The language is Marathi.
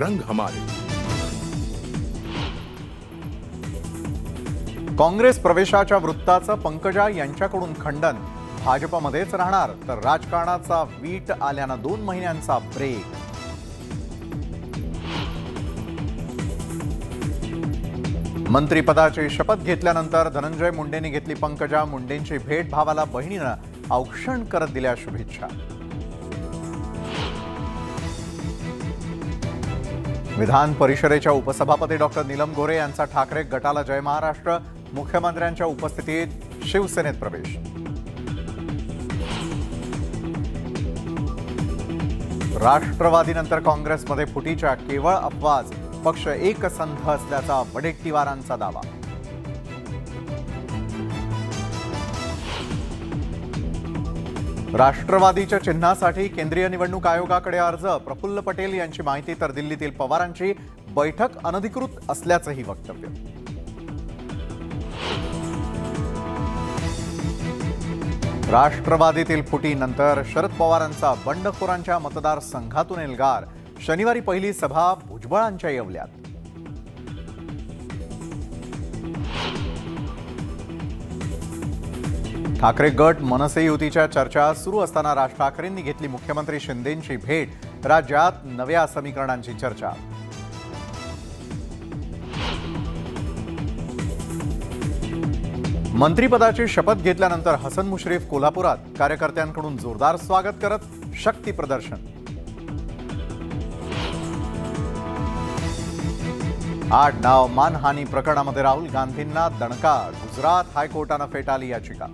रंग हमारे। काँग्रेस प्रवेशाच्या वृत्ताचं पंकजा यांच्याकडून खंडन. भाजपमध्येच राहणार तर राजकारणाचा वीट आल्यानं दोन महिन्यांचा ब्रेक मंत्रिपदाची शपथ घेतल्यानंतर धनंजय मुंडेंनी घेतली पंकजा. मुंडेंची भेट भावाला बहिणीनं औक्षण करत दिल्या शुभेच्छा. विधान परिषदेच्या उपसभापती डॉक्टर नीलम गोरे यांचा ठाकरे गटाला जय महाराष्ट्र. मुख्यमंत्र्यांच्या उपस्थितीत शिवसेनेत प्रवेश. राष्ट्रवादीनंतर काँग्रेसमध्ये फुटीच्या केवळ अपवाज पक्ष एकसंध असल्याचा वडेट्टीवारांचा दावा. राष्ट्रवादीच्या चिन्हासाठी केंद्रीय निवडणूक आयोगाकडे अर्ज. प्रफुल्ल पटेल यांची माहिती तर दिल्लीतील पवारांची. बैठक अनधिकृत असल्याचंही वक्तव्य. राष्ट्रवादीतील फुटीनंतर शरद पवारांचा बंडखोरांच्या मतदारसंघातून एल्गार. शनिवारी पहिली सभा भुजबळांच्या येवल्यात. ठाकरे गट मनसे युतीच्या चर्चा सुरू असताना राज ठाकरेंनी घेतली मुख्यमंत्री शिंदेंची भेट. राज्यात नव्या समीकरणांची चर्चा. मंत्रिपदाची शपथ घेतल्यानंतर हसन मुश्रीफ कोल्हापुरात. कार्यकर्त्यांकडून जोरदार स्वागत करत शक्ती प्रदर्शन. आठ नाव मानहानी प्रकरणामध्ये राहुल गांधींना दणका. गुजरात हायकोर्टानं फेटाळली याचिका.